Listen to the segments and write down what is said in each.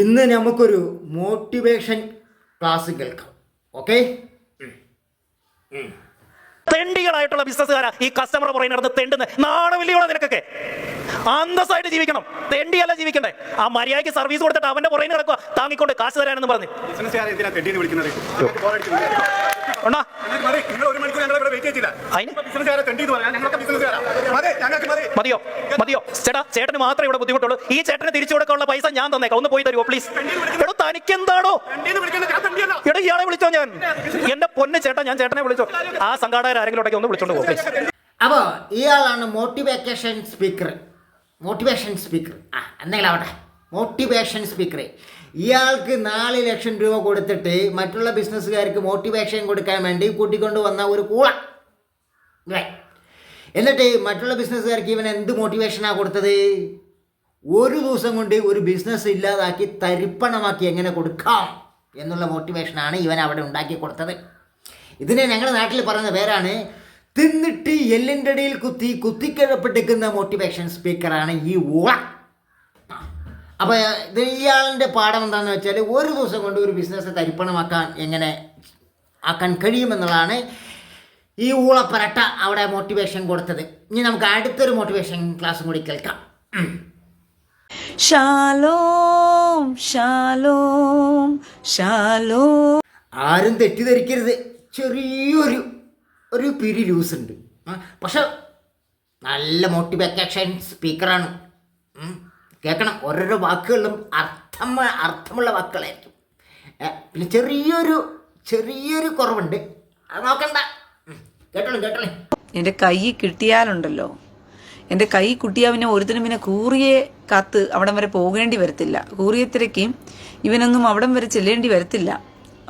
ഇന്ന് നമുക്കൊരു motivation class കേൾക്കാം. ഓക്കെ തെണ്ടികളായിട്ടുള്ള ബിസിനസ്സുകാരാ ഈ കസ്റ്റമർ പുറകെ നടന്ന് തെണ്ടുന്ന. നാണമില്ലയോടെ നിനക്കൊക്കെ? അന്തസ്സായിട്ട് ജീവിക്കണം. തെണ്ടിയല്ല ജീവിക്കണ്ടേ. ആ മര്യാദയ്ക്ക് സർവീസ് കൊടുത്തിട്ട് അവന്റെ പുറകെ നടക്കുക താങ്ങിക്കൊണ്ട് കാശ് തരാനെന്ന് പറഞ്ഞ്. മതിയോ? മതിയോ? ചേട്ടാ ചേട്ടന് മാത്രമേ ഇവിടെ ബുദ്ധിമുട്ടുള്ളൂ. ഈ ചേട്ടനെ തിരിച്ചു കൊടുക്കാനുള്ള പൈസ ഞാൻ തന്നേക്കാം. ഒന്ന് പോയി തരുമോ പ്ലീസ് എടോ തനിക്ക് എന്താണോ തെണ്ടീന്ന് വിളിക്കുന്നത് ഞാൻ തെണ്ടിയല്ല എടാ ഇയാളെ വിളിച്ചോ ഞാൻ? എന്റെ പൊന്ന് ചേട്ടാ ഞാൻ ചേട്ടനെ വിളിച്ചോ. ആ സംഘാടകർ ആരെങ്കിലും ഉണ്ടെങ്കിൽ ഒന്ന് വിളിച്ചോണ്ട് പോകും പ്ലീസ് അപ്പോൾ ഇയാളാണ് മോട്ടിവേഷൻ സ്പീക്കർ മോട്ടിവേഷൻ സ്പീക്കർ ആ എന്തെങ്കിലും ആവട്ടെ. മോട്ടിവേഷൻ സ്പീക്കറെ ഇയാൾക്ക് നാല് ലക്ഷം രൂപ കൊടുത്തിട്ട് മറ്റുള്ള ബിസിനസ്സുകാർക്ക് മോട്ടിവേഷൻ കൊടുക്കാൻ വേണ്ടി കൂട്ടിക്കൊണ്ട് വന്ന ഒരു കൂള. എന്നിട്ട് മറ്റുള്ള ബിസിനസ്സുകാർക്ക് ഇവൻ എന്ത് മോട്ടിവേഷനാണ് കൊടുത്തത്? ഒരു ദിവസം കൊണ്ട് ഒരു ബിസിനസ് ഇല്ലാതാക്കി തരിപ്പണമാക്കി എങ്ങനെ കൊടുക്കാം എന്നുള്ള മോട്ടിവേഷനാണ് ഇവൻ അവിടെ ഉണ്ടാക്കി കൊടുത്തത്. ഇതിനെ ഞങ്ങളുടെ നാട്ടിൽ പറയുന്ന പേരാണ് തിന്നിട്ട് എല്ലിന്റെ ഇടയിൽ കുത്തി കുത്തിക്കഴപ്പെട്ടിരിക്കുന്ന മോട്ടിവേഷൻ സ്പീക്കറാണ് ഈ ഊള അപ്പോൾ ഇത് ഇയാളിന്റെ പാഠം എന്താണെന്ന് വെച്ചാൽ ഒരു ദിവസം കൊണ്ട് ഒരു ബിസിനസ് തരിപ്പണമാക്കാൻ എങ്ങനെ ആക്കാൻ കഴിയുമെന്നുള്ളതാണ് ഈ ഊളപ്പരട്ട അവിടെ മോട്ടിവേഷൻ കൊടുത്തത്. ഇനി നമുക്ക് അടുത്തൊരു മോട്ടിവേഷൻ ക്ലാസ്സും കൂടി കേൾക്കാം. ഷാലോം ഷാലോം ഷാലോം ആരും തെറ്റിദ്ധരിക്കരുത്. ചെറിയൊരു ഒരു പിരി ലൂസ് ഉണ്ട്. പക്ഷെ നല്ല മോട്ടിവേഷൻ സ്പീക്കറാണ്. കേൾക്കണം. ഓരോരോ വാക്കുകളിലും അർത്ഥം അർത്ഥമുള്ള വാക്കുകളായിരിക്കും. പിന്നെ ചെറിയൊരു ചെറിയൊരു കുറവുണ്ട്. അത് നോക്കണ്ട. കേട്ടോളൂ കേട്ടോളൂ. എന്റെ കൈ കിട്ടിയാലുണ്ടല്ലോ. എന്റെ കൈ കുട്ടിയാ പിന്നെ ഒരുത്തിനും പിന്നെ കൂറിയെ കാത്ത് അവിടം വരെ പോകേണ്ടി വരത്തില്ല. കൂറിയത്തിരക്കും ഇവനൊന്നും അവിടം വരെ ചെല്ലേണ്ടി വരത്തില്ല.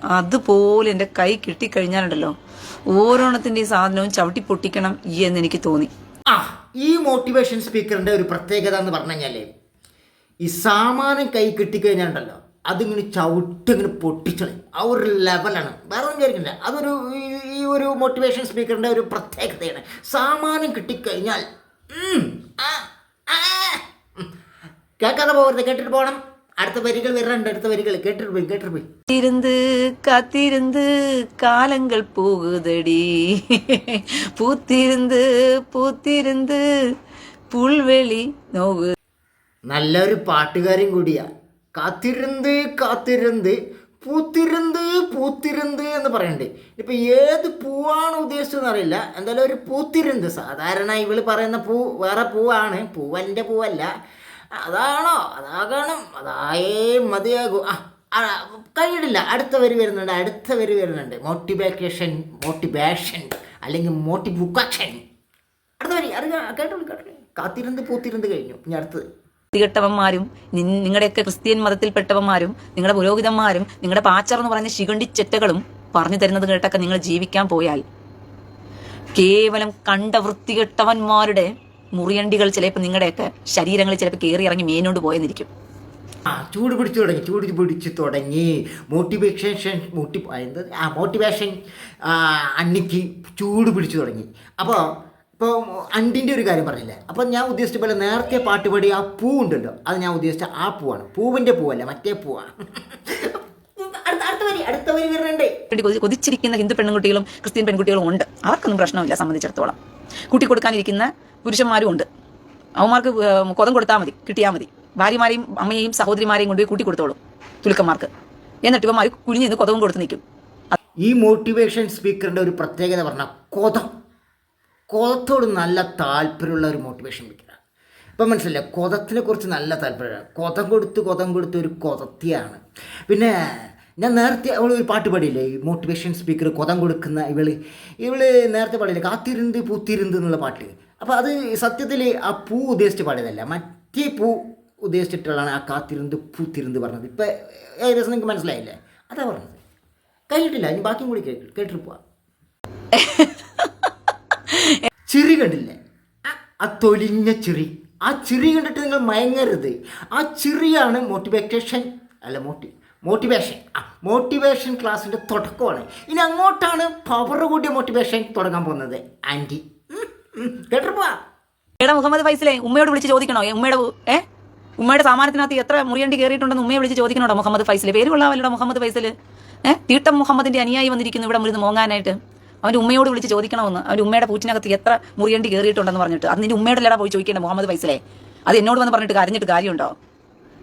അതുപോലെ എന്റെ കൈ കിട്ടിക്കഴിഞ്ഞാലുണ്ടല്ലോ ഓരോണത്തിന്റെ ഈ സാധനവും ചവിട്ടി പൊട്ടിക്കണം എന്ന് എനിക്ക് തോന്നി. ആ ഈ മോട്ടിവേഷൻ സ്പീക്കറിന്റെ ഒരു പ്രത്യേകത എന്ന് പറഞ്ഞു കഴിഞ്ഞാൽ ഈ സാമാനം കൈ കിട്ടിക്കഴിഞ്ഞാണ്ടല്ലോ അതിങ്ങനെ ചവിട്ട് ഇങ്ങനെ പൊട്ടിച്ചളയും. ആ ഒരു ലെവലാണ് വേറെ ഒന്നും വിചാരിക്കില്ല അതൊരു ഈ ഒരു മോട്ടിവേഷൻ സ്പീക്കറിന്റെ ഒരു പ്രത്യേകതയാണ്. സാമാനം കിട്ടിക്കഴിഞ്ഞാൽ കേൾക്കാതെ പോകരുത് കേട്ടിട്ട് പോകണം. അടുത്ത വരികൾ വരാണ്ട് അടുത്ത വരികൾ. കേട്ടിട്ട് പോയി കേട്ടിട്ട് പോയി. തിരുന്ന് കാത്തിരുന്ന് കാലങ്ങൾ പോകുതടി. പൂത്തിരുന്ന് പൂത്തിരുന്ന് പുൽവെളി നോകു നല്ലൊരു പാട്ടുകാരും കൂടിയാ. കാത്തിരുന്ന് കാത്തിരുന്ന് പൂത്തിരുന്ന് പൂത്തിരുന്ന് എന്ന് പറയണ്ടേ. ഇപ്പം ഏത് പൂവാണ് ഉദ്ദേശിച്ചതെന്ന് അറിയില്ല. എന്തായാലും ഒരു പൂത്തിരുന്ന്. സാധാരണ ഇവൾ പറയുന്ന പൂ വേറെ പൂവാണ്. പൂവന്റെ പൂവല്ല. അതാണോ? അതാകണം. അതായേ മതിയാകൂ. ആ കഴിയിടില്ല അടുത്ത വരി വരുന്നുണ്ട്. അടുത്ത വരി വരുന്നുണ്ട്. മോട്ടിവേക്കേഷൻ മോട്ടിവേഷൻ അല്ലെങ്കിൽ മോട്ടിബുക്കാഷൻ അടുത്ത വരി. അറിയാം കേട്ടോളൂ കേട്ടോളൂ. കാത്തിരുന്ന് പൂത്തിരുന്ന് കഴിഞ്ഞു. ഇനി അടുത്തത്. വൃത്തികെട്ടവന്മാരും നിങ്ങളുടെയൊക്കെ ക്രിസ്ത്യൻ മതത്തിൽപ്പെട്ടവന്മാരും നിങ്ങളുടെ പുരോഹിതന്മാരും നിങ്ങളുടെ പാച്ചർ എന്ന് പറയുന്ന ശിഖണ്ഡി ചെറ്റകളും പറഞ്ഞു തരുന്നത് കേട്ടൊക്കെ നിങ്ങൾ ജീവിക്കാൻ പോയാൽ കേവലം കണ്ട വൃത്തികെട്ടവന്മാരുടെ മുറിയണ്ടികൾ ചിലപ്പോൾ നിങ്ങളുടെയൊക്കെ ശരീരങ്ങളിൽ ചിലപ്പോൾ കയറി ഇറങ്ങി മേനോണ്ട് പോയെന്നിരിക്കും. ആ ചൂട് പിടിച്ചു തുടങ്ങി ചൂട് പിടിച്ചു തുടങ്ങി. മോട്ടിവേഷൻ മോട്ടി എന്ത് ആ മോട്ടിവേഷൻ അണ്ണിക്ക് ചൂട് പിടിച്ചു തുടങ്ങി. അപ്പോൾ ഇപ്പോൾ അണ്ടിന്റെ ഒരു കാര്യം പറഞ്ഞില്ലേ? അപ്പോൾ ഞാൻ ഉദ്ദേശിച്ച പോലെ നേരത്തെ പാട്ട് പാടി ആ പൂ ഉണ്ടല്ലോ അത് ഞാൻ ഉദ്ദേശിച്ച ആ പൂവാണ്. പൂവിന്റെ പൂവല്ല മറ്റേ പൂവാണ് കൊതിച്ചിരിക്കുന്ന ഹിന്ദു പെൺകുട്ടികളും ക്രിസ്ത്യൻ പെൺകുട്ടികളും ഉണ്ട്. അവർക്കൊന്നും പ്രശ്നമില്ല സംബന്ധിച്ചിടത്തോളം. കൂട്ടി കൊടുക്കാനിരിക്കുന്ന പുരുഷന്മാരും ഉണ്ട്. അവന്മാർക്ക് കൊതം കൊടുത്താൽ മതി കിട്ടിയാൽ മതി. ഭാര്യമാരെയും അമ്മയെയും സഹോദരിമാരെയും കൊണ്ടുപോയി കൂട്ടി കൊടുത്തോളും തുലുക്കന്മാർക്ക്. എന്നിട്ട് ഇവന്മാർ കുഴിഞ്ഞ് നിന്ന് കൊതവും കൊടുത്ത് നിൽക്കും. ഈ മോട്ടിവേഷൻ സ്പീക്കറിന്റെ ഒരു പ്രത്യേകത പറഞ്ഞാൽ കൊതം. കൊതത്തോട് നല്ല താല്പര്യമുള്ള ഒരു മോട്ടിവേഷൻ സ്പീക്കറാണ് ഇപ്പം മനസ്സിലല്ലേ കൊതത്തിനെ കുറിച്ച് നല്ല താല്പര്യമാണ്. കൊതം കൊടുത്ത് കൊതം കൊടുത്ത് ഒരു കൊതത്തിയാണ്. പിന്നെ ഞാൻ നേരത്തെ അവൾ ഒരു പാട്ട് പാടിയില്ലേ? ഈ മോട്ടിവേഷൻ സ്പീക്കർ കൊതം കൊടുക്കുന്ന ഇവൾ. ഇവൾ നേരത്തെ പാടിയില്ലേ? കാത്തിരുന്ന് പൂത്തിരുന്ന് എന്നുള്ള പാട്ട്. അപ്പോൾ അത് സത്യത്തിൽ ആ പൂ ഉദ്ദേശിച്ച് പാടിയതല്ല. മറ്റേ പൂ ഉദ്ദേശിച്ചിട്ടുള്ളതാണ് ആ കാത്തിരുന്ന് പൂത്തിരുന്ന് പറഞ്ഞത്. ഇപ്പം ഏകദേശം നിങ്ങൾക്ക് മനസ്സിലായില്ലേ? അതാ പറഞ്ഞത്. കഴിഞ്ഞിട്ടില്ല ഇനി ബാക്കിയും കൂടി കേട്ട് കേട്ടിട്ട് പോവാം. ചിരി കണ്ടില്ലേ? ആ- തൊലിഞ്ഞ ചിരി ആ ചിരി കണ്ടിട്ട് നിങ്ങൾ മയങ്ങരുത്. ആ ചിരിയാണ് മോട്ടിവേറ്റേഷൻ അല്ല മോട്ടി മോട്ടിവേഷൻ ആ മോട്ടിവേഷൻ ക്ലാസ്സിന്റെ തുടക്കമാണ്. ഇനി അങ്ങോട്ടാണ് പവർ കൂടിയ മോട്ടിവേഷൻ തുടങ്ങാൻ പോകുന്നത്. ആന്റി പോവാ. എടാ മുഹമ്മദ് ഫൈസലെ ഉമ്മയോട് വിളിച്ച് ചോദിക്കണോ? ഉമ്മയുടെ ഏ? ഉമ്മയുടെ സാമാനത്തിനകത്ത് എത്ര മുറിയണ്ടി കയറിയിട്ടുണ്ടെന്ന് ഉമ്മയെ വിളിച്ച് ചോദിക്കണോടോ മുഹമ്മദ് ഫൈസൽ പേര് കൊള്ളാമല്ലോ മുഹമ്മദ് ഫൈസൽ ഏഹ് തീട്ടം മുഹമ്മദിന്റെ അനുയായി വന്നിരിക്കുന്നു ഇവിടെ മുറിന്ന് മോങ്ങാനായിട്ട്. അവന്റെ ഉമ്മയോട് വിളിച്ച് ചോദിക്കണമെന്ന്. അവന്റെ ഉമ്മയുടെ പൂച്ചിനകത്ത് എത്ര മുറിയണ്ടി കയറിയിട്ടുണ്ടെന്ന് പറഞ്ഞിട്ട്. അത് നിന്റെ ഉമ്മയുടെ ലടാ പോയി ചോദിക്കേണ്ട മുഹമ്മദ് ഫൈസലെ? അത് എന്നോട് വന്ന് പറഞ്ഞിട്ട് കരഞ്ഞിട്ട് കാര്യമുണ്ടോ?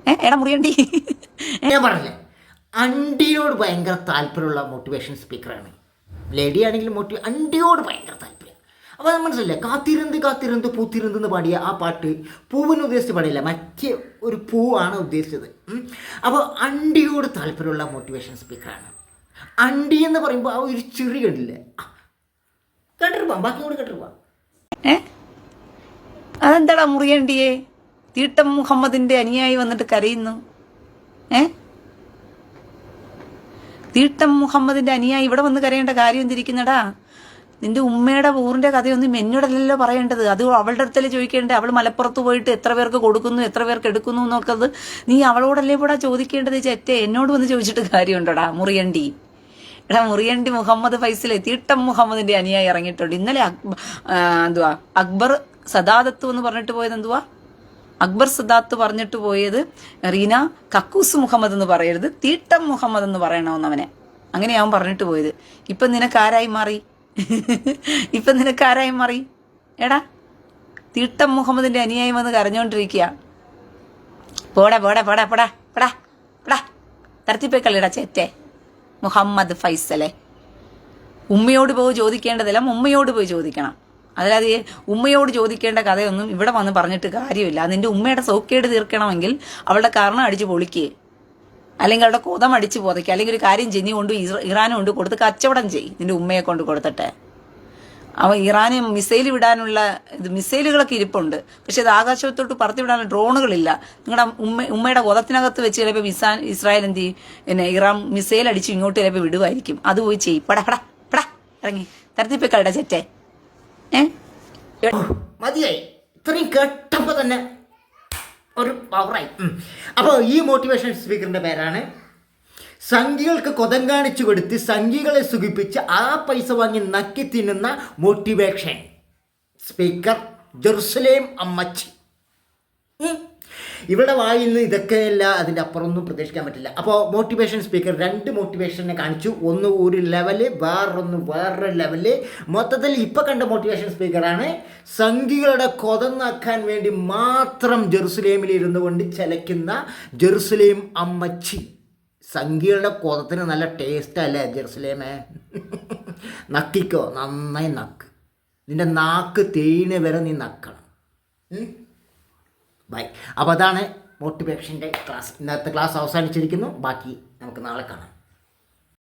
ഏഹ് എടാ മുറിയണ്ടി. ഞാൻ പറഞ്ഞില്ലേ? അണ്ടിയോട് ഭയങ്കര താല്പര്യമുള്ള മോട്ടിവേഷൻ സ്പീക്കറാണ് ലേഡി ആണെങ്കിലും മോട്ടിവേ അണ്ടിയോട് ഭയങ്കര താല്പര്യം. അപ്പോൾ അത് മനസ്സിലല്ലേ കാത്തിരുന്ന് കാത്തിരുന്ന് പൂത്തിരുന്ന് എന്ന് പാടിയ ആ പാട്ട് പൂവിന് ഉദ്ദേശിച്ച് പാടില്ല? മറ്റേ ഒരു പൂവാണ് ഉദ്ദേശിച്ചത്. അപ്പോൾ അണ്ടിയോട് താല്പര്യമുള്ള മോട്ടിവേഷൻ സ്പീക്കറാണ് അണ്ടി എന്ന് പറയുമ്പോൾ ആ ഒരു ചെറി കണ്ടില്ലേ? കേട്ടിട്ട് ബാക്കി കൂടി കേട്ടിട്ട് അതെന്താടാ മുറിയണ്ടിയെ തീട്ടം മുഹമ്മദിന്റെ അനിയായി വന്നിട്ട് കരയുന്നു. ഏ? തീട്ടം മുഹമ്മദിന്റെ അനിയായി ഇവിടെ വന്ന് കരയേണ്ട കാര്യം എന്തിരിക്കുന്നടാ? നിന്റെ ഉമ്മയുടെ ഊറിന്റെ കഥയൊന്നും എന്നോടല്ലല്ലോ പറയേണ്ടത്. അത് അവളുടെ അടുത്തല്ലേ ചോദിക്കേണ്ടത്. അവൾ മലപ്പുറത്ത് പോയിട്ട് എത്ര പേർക്ക് കൊടുക്കുന്നു എത്ര പേർക്ക് എടുക്കുന്നു എന്നൊക്കെ നീ അവളോടല്ലേ കൂടെ ചോദിക്കേണ്ടത് ചേച്ചേ? എന്നോട് വന്ന് ചോദിച്ചിട്ട് കാര്യമുണ്ടോടാ മുറിയണ്ടി എടാ മുറിയണ്ടി മുഹമ്മദ് ഫൈസൽ തീട്ടം മുഹമ്മദിന്റെ അനുയായി ഇറങ്ങിയിട്ടുണ്ട്. ഇന്നലെ എന്തുവാ? അക്ബർ സദാദത്ത് എന്ന് പറഞ്ഞിട്ട് പോയത് എന്തുവാ? അക്ബർ സദാത്ത് പറഞ്ഞിട്ട് പോയത് റീന കക്കൂസ് മുഹമ്മദ് എന്ന് പറയരുത്. തീട്ടം മുഹമ്മദ് എന്ന് പറയണമെന്ന് അവനെ. അങ്ങനെ അവൻ പറഞ്ഞിട്ട് പോയത്. ഇപ്പൊ നിനക്ക് ആരായി മാറി? ഇപ്പൊ നിനക്ക് ആരായി മാറി? എടാ തീട്ടം മുഹമ്മദിന്റെ അനുയായി വന്ന് കരഞ്ഞോണ്ടിരിക്കുക പോടാ പോടാ പോടാ പോടാ പോടാ പോടാ. തരത്തിപ്പോയി കളിയടാ ചേറ്റേ. മുഹമ്മദ് ഫൈസലെ. ഉമ്മയോട് പോയി ചോദിക്കേണ്ടതെല്ലാം ഉമ്മയോട് പോയി ചോദിക്കണം. അതായത് ഉമ്മയോട് ചോദിക്കേണ്ട കഥയൊന്നും ഇവിടെ വന്ന് പറഞ്ഞിട്ട് കാര്യമില്ല. നിന്റെ ഉമ്മയുടെ സൗക്കേട് തീർക്കണമെങ്കിൽ അവളുടെ കാരണം അടിച്ച് പൊളിക്ക്. അല്ലെങ്കിൽ അവളുടെ കൊതം അടിച്ച് പോതയ്ക്ക്. അല്ലെങ്കിൽ ഒരു കാര്യം ചെന്നി കൊണ്ട് ഇറാനും കൊണ്ട് കൊടുത്ത് കച്ചവടം ചെയ്യും. നിന്റെ ഉമ്മയെ കൊണ്ട് കൊടുത്തിട്ട്. അവ ഇറാന് മിസൈൽ വിടാനുള്ള ഇത് മിസൈലുകളൊക്കെ ഇരിപ്പുണ്ട്. പക്ഷെ അത് ആകാശത്തോട്ട് പറത്തിവിടാനുള്ള ഡ്രോണുകളില്ല. നിങ്ങളുടെ ഉമ്മ ഉമ്മയുടെ കൊതത്തിനകത്ത് വെച്ച് ചിലപ്പോൾ ഇസാൻ ഇസ്രായേൽ എന്ത് പിന്നെ ഇറാൻ മിസൈൽ അടിച്ച് ഇങ്ങോട്ട് ചിലപ്പോൾ വിടുമായിരിക്കും അത് പോയി ചെയ്യും. പടാ പടാ പടാ ഇറങ്ങി. തരത്തിപ്പിക്കളുടെ ചെറ്റേ. ഏ? മതിയായി. ഇത്രയും കേട്ടപ്പോൾ തന്നെ ഒരു പവറായി അപ്പോൾ ഈ മോട്ടിവേഷൻ സ്പീക്കറിന്റെ പേരാണ് സംഖ്യകൾക്ക് കൊതം കാണിച്ചു കൊടുത്ത് സംഘികളെ സുഖിപ്പിച്ച് ആ പൈസ വാങ്ങി നക്കി തിന്നുന്ന മോട്ടിവേഷൻ സ്പീക്കർ ജെറുസലേം അമ്മച്ചി. ഇവിടെ വായിൽ നിന്ന് ഇതൊക്കെയല്ല അതിന്റെ അപ്പുറമൊന്നും പ്രതീക്ഷിക്കാൻ പറ്റില്ല. അപ്പോൾ മോട്ടിവേഷൻ സ്പീക്കർ രണ്ട് മോട്ടിവേഷനെ കാണിച്ചു. ഒന്ന് ഒരു ലെവൽ വേറൊന്ന് വേറൊരു ലെവൽ മൊത്തത്തിൽ ഇപ്പോൾ കണ്ട മോട്ടിവേഷൻ സ്പീക്കറാണ് സംഘികളുടെ കൊതന്നാക്കാൻ വേണ്ടി മാത്രം ജെറുസലേമിൽ ഇരുന്നു കൊണ്ട് ചലയ്ക്കുന്ന ജെറുസലേം അമ്മച്ചി. സംഘികളുടെ കൊതത്തിന് നല്ല ടേസ്റ്റ് അല്ലേ ജെറുസലേമേ? നക്കിക്കോ? നന്നായി നക്ക്. നിന്റെ നാക്ക് തേയിന് വരെ നീ നക്കണം. ബൈ. അപ്പോൾ അതാണ് മോട്ടിവേഷന്റെ ക്ലാസ് ഇന്നത്തെ ക്ലാസ് അവസാനിച്ചിരിക്കുന്നു. ബാക്കി നമുക്ക് നാളെ കാണാം.